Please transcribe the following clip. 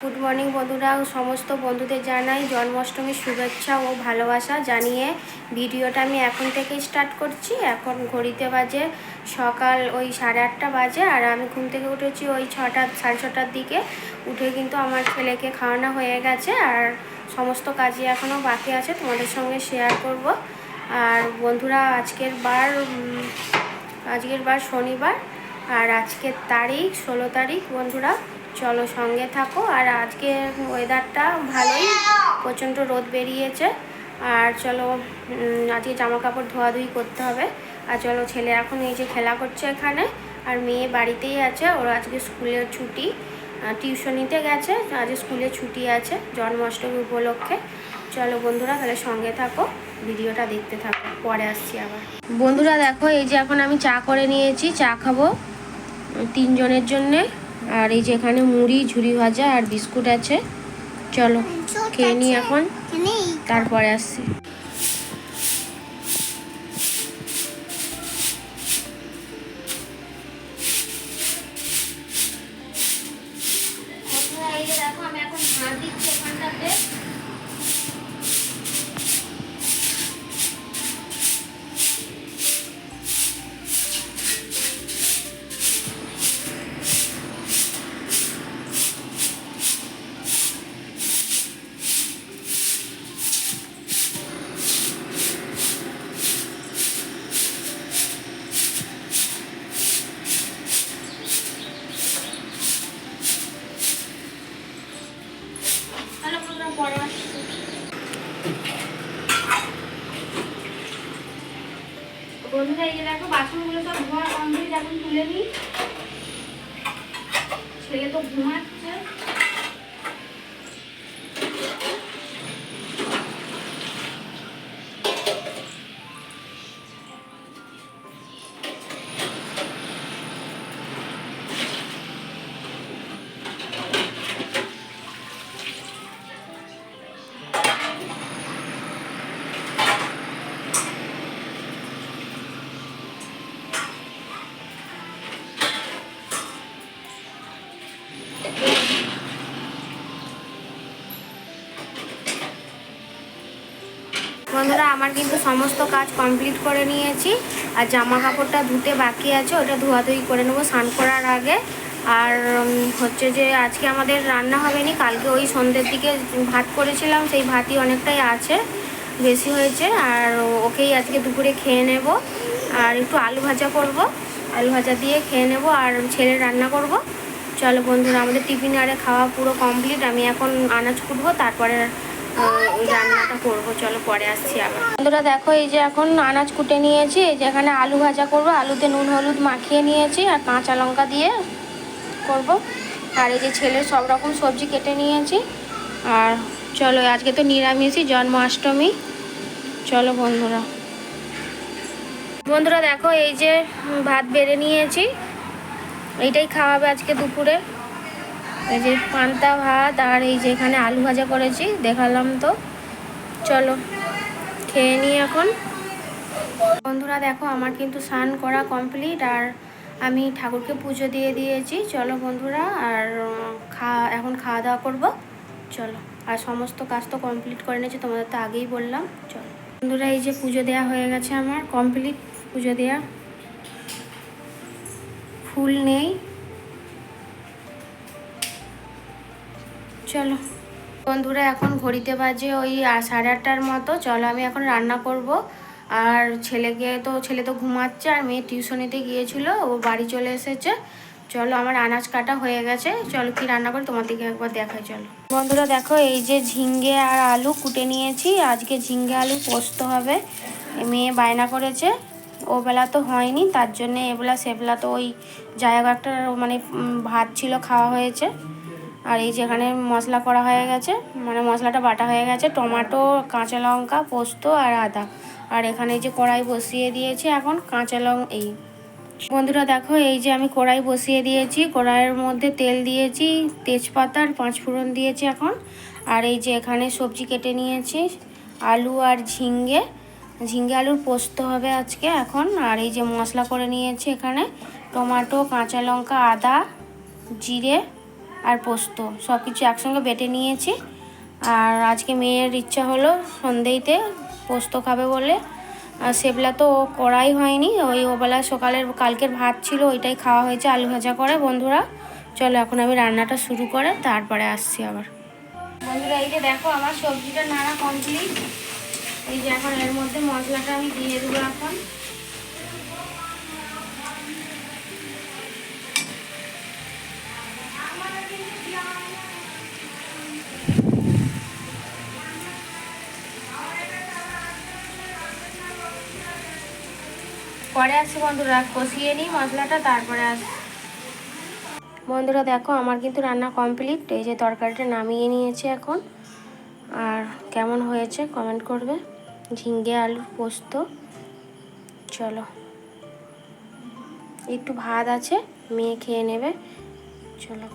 Good morning বন্ধুরা। সমস্ত বন্ধুদের জানাই জন্মাষ্টমীর শুভেচ্ছা ও ভালোবাসা জানিয়ে ভিডিওটা আমি এখন থেকে স্টার্ট করছি। এখন ঘড়িতে বাজে সকাল ওই সাড়ে আটটা বাজে আর আমি ঘুম থেকে উঠেছি ওই ছটা, সাড়ে ছটার দিকে। উঠে কিন্তু আমার ছেলেকে খাওয়ানো হয়ে গেছে আর সমস্ত কাজই এখনও বাকি আছে, তোমাদের সঙ্গে শেয়ার করব। আর বন্ধুরা, আজকের বার আজকের বার শনিবার আর আজকের তারিখ ষোলো তারিখ, বন্ধুরা। চলো সঙ্গে থাকো। আর আজকে ওয়েদারটা ভালোই, প্রচণ্ড রোদ বেরিয়েছে। আর চলো আজকে জামা কাপড় ধোয়াধুয়ি করতে হবে। আর চলো, ছেলে এখন এই যে খেলা করছে এখানে, আর মেয়ে বাড়িতেই আছে। ওর আজকে স্কুলের ছুটি টিউশনিতে গেছে, আজকে স্কুলে ছুটি আছে জন্মাষ্টমী উপলক্ষে। চলো বন্ধুরা, তাহলে সঙ্গে থাকো, ভিডিওটা দেখতে থাকো, পরে আসছি আবার। বন্ধুরা, দেখো, এই যে এখন আমি চা করে নিয়েছি, চা খাব, তিনজনের জন্যে। আর এই যে এখানে মুড়ি ঝুড়ি ভাজা আর বিস্কুট আছে। চলো খেয়ে নিই এখন। তারপরে আসছি। বন্ধুরা এই যে দেখো বাসনগুলো সব ধোয়া কমপ্লিট এখন তুলে নিই। ছেলে তো ঘুমাচ্ছে। বন্ধুরা, আমার কিন্তু সমস্ত কাজ কমপ্লিট করে নিয়েছি। আর জামা কাপড়টা ধুতে বাকি আছে, ওটা ধোয়াধুয়ি করে নেব স্নান করার আগে। আর হচ্ছে যে আজকে আমাদের রান্না হবে নি, কালকে ওই সন্ধ্যের দিকে ভাত করেছিলাম, সেই ভাতই অনেকটাই আছে, বেশি হয়েছে। আর ওকেই আজকে দুপুরে খেয়ে নেব। আর একটু আলু ভাজা করব, আলু ভাজা দিয়ে খেয়ে নেব, আর ছেলে রান্না করব। চলো বন্ধুরা, আমাদের টিফিন আরে খাওয়া পুরো কমপ্লিট আমি এখন আনাজ কুটবো, তারপরে রান্নাটা করব, চলো পরে আসছি আবার। বন্ধুরা, দেখো এই যে এখন আনাজ কুটে নিয়েছি, এই যে এখানে আলু ভাজা করব, আলুতে নুন হলুদ মাখিয়ে নিয়েছি আর কাঁচা লঙ্কা দিয়ে করব। আর এই যে ছেলের সব রকম সবজি কেটে নিয়েছি। আর চলো, আজকে তো নিরামিষই, জন্মাষ্টমী। চলো বন্ধুরা। বন্ধুরা, দেখো এই যে ভাত বেড়ে নিয়েছি, এইটাই খাওয়াবে আজকে দুপুরে। এই যে পান্তা ভাত আর এই যে এখানে আলু ভাজা করেছি দেখালাম তো। চলো খেয়ে নিই এখন। বন্ধুরা দেখো আমার কিন্তু স্নান করা কমপ্লিট আর আমি ঠাকুরকে পুজো দিয়ে দিয়েছি। চলো বন্ধুরা আর উম, খা এখন খাওয়া দাওয়া করব। চলো আর সমস্ত কাজ তো কমপ্লিট করে নিয়েছি তোমাদের তো আগেই বললাম। চলো। বন্ধুরা এই যে পুজো দেওয়া হয়ে গেছে আমার কমপ্লিট পুজো দেওয়া ফুল নেই। চলো। বন্ধুরা, এখন ঘড়িতে বাজে ওই সাড়ে আটটার মতো। চলো, আমি এখন রান্না করব। আর ছেলেকে তো, ছেলে তো ঘুমাচ্ছে, আর মেয়ে টিউশনিতে গিয়েছিল, ও বাড়ি চলে এসেছে। চলো, আমার আনাজ কাটা হয়ে গেছে। চলো, কি রান্না করে, তোমাদেরকে একবার দেখাই, চলো। বন্ধুরা, দেখো, এই যে ঝিঙ্গে আর আলু কুটে নিয়েছি। আজকে ঝিঙ্গে আলু পোস্ত হবে। মেয়ে বায়না করেছে। ও বেলা তো হয়নি, তার জন্য এবেলা, সেবেলা তো ওই জায়গাটার মানে ভাত ছিল, খাওয়া হয়েছে। আর এই যেখানে মশলা করা হয়ে গেছে মানে মশলাটা বাটা হয়ে গেছে, টমাটো, কাঁচা লঙ্কা, পোস্ত আর আদা। আর এখানে যে কড়াই বসিয়ে দিয়েছি এখন, কাঁচা লং এই বন্ধুরা দেখো, এই যে আমি কড়াই বসিয়ে দিয়েছি, কড়াইয়ের মধ্যে তেল দিয়েছি, তেজপাতা আর পাঁচ ফোড়ন দিয়েছি এখন। আর এই যে এখানে সবজি কেটে নিয়েছি, আলু আর ঝিঙ্গে। ঝিঙ্গে আলুর পোস্ত হবে আজকে এখন। আর এই যে মশলা করে নিয়েছি এখানে, টমাটো, কাঁচা লঙ্কা, আদা, জিরে আর পোস্ত সব কিছু একসঙ্গে বেটে নিয়েছি। আর আজকে মেয়ের ইচ্ছা হলো সন্ধেইতে পোস্ত খাবে বলে। আর সেবলা তো করাই হয়নি, ওই ওবেলা সকালের, কালকের ভাত ছিল, ওইটাই খাওয়া হয়েছে আলু ভাজা করে। বন্ধুরা, চলো এখন আমি রান্নাটা শুরু করে, তারপরে আসছি আবার। বন্ধুরা, এই যে দেখো আমার সবজিটা নাড়া কমপ্লিট এই যে এখন এর মধ্যে মশলাটা আমি দিয়ে দেবো এখন। পরে আসছি বন্ধুরা, কষিয়ে নিই মশলাটা, তারপরে আসছি। বন্ধুরা দেখো, আমার কিন্তু রান্না কমপ্লিট এই যে তরকারিটা নামিয়ে নিয়েছে এখন। আর কেমন হয়েছে কমেন্ট করবে? ঝিঙ্গে আলুর পোস্ত। চলো। একটু ভাত আছে, মেয়ে খেয়ে নেবে। চলো।